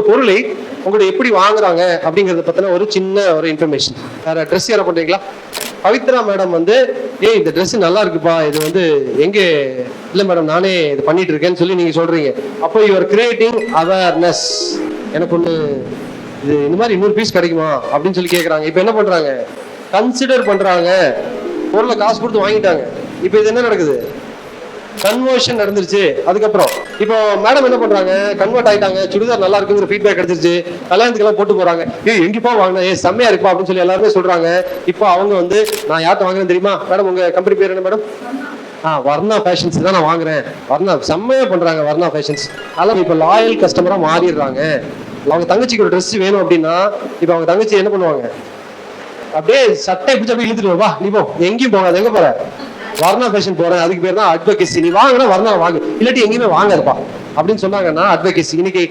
ஒரு பொருளை உங்கள்ட்ட எப்படி வாங்குறாங்க அப்படிங்கறத பத்தின ஒரு சின்ன ஒரு இன்ஃபர்மேஷன் வேற ட்ரெஸ் யாரை பண்றீங்களா பவித்ரா மேடம் வந்து ஏய் இந்த ட்ரெஸ் நல்லா இருக்குப்பா. இது வந்து எங்க? இல்ல மேடம் நானே இது பண்ணிட்டு இருக்கேன்னு சொல்லி நீங்க சொல்றீங்க. அப்போ யுவர் கிரியேட்டிங் அவேர்னஸ் எனக்கு ஒண்ணு இது இந்த மாதிரி இன்னொரு பீஸ் கிடைக்குமா? அப்படின்னு சொல்லி கேக்குறாங்க. இப்போ என்ன பண்றாங்க? கன்சிடர் பண்றாங்க. பொருளை காசு கொடுத்து வாங்கிட்டாங்க. இப்போ இது என்ன நடக்குது? கன்வர்ஷன் நடந்துருச்சு. அதுக்கப்புறம் இப்போ மேடம் என்ன பண்றாங்க? கன்வெர்ட் ஆயிட்டாங்க. சுடிதார் நல்லா இருக்குங்கிற ஃபீட்பேக் கிடைச்சிருச்சு. கல்யாணத்துக்கு எல்லாம் போட்டு போறாங்க. ஏ எங்கப்பா வாங்கினா? ஏ செம்மையா இருப்பா அப்படின்னு சொல்லி எல்லாருமே சொல்றாங்க. இப்போ அவங்க வந்து நான் யார்கிட்ட வாங்குறேன் தெரியுமா? மேடம் உங்க கம்பெனி பேர் என்ன மேடம் ஆ வர்ணா ஃபேஷன்ஸ் தான் நான் வாங்குறேன். வர்ணா செம்மையா பண்றாங்க வர்ணா ஃபேஷன்ஸ் அதெல்லாம் இப்போ லாயல் கஸ்டமரா மாறிடுறாங்க. அவங்க தங்கச்சிக்கு ஒரு ட்ரெஸ் வேணும் அப்படின்னா இப்போ அவங்க தங்கச்சி என்ன பண்ணுவாங்க? அப்படியே சட்டை பிடிச்ச அப்படியே இழுத்துட்டு வா நீ போ எங்கேயும் போகாது. எங்க போற? வர்ணா ஃபேஷன் போறேன். அதுக்கு பேர் தான் அட்வொகேசி நீ வாங்கினா வர்ணா வாங்கு. இல்லாட்டி எங்கேயுமே வாங்காதுப்பா. அப்படின்னு சொன்னாங்கன்னா அட்வொகேசி இன்னைக்கு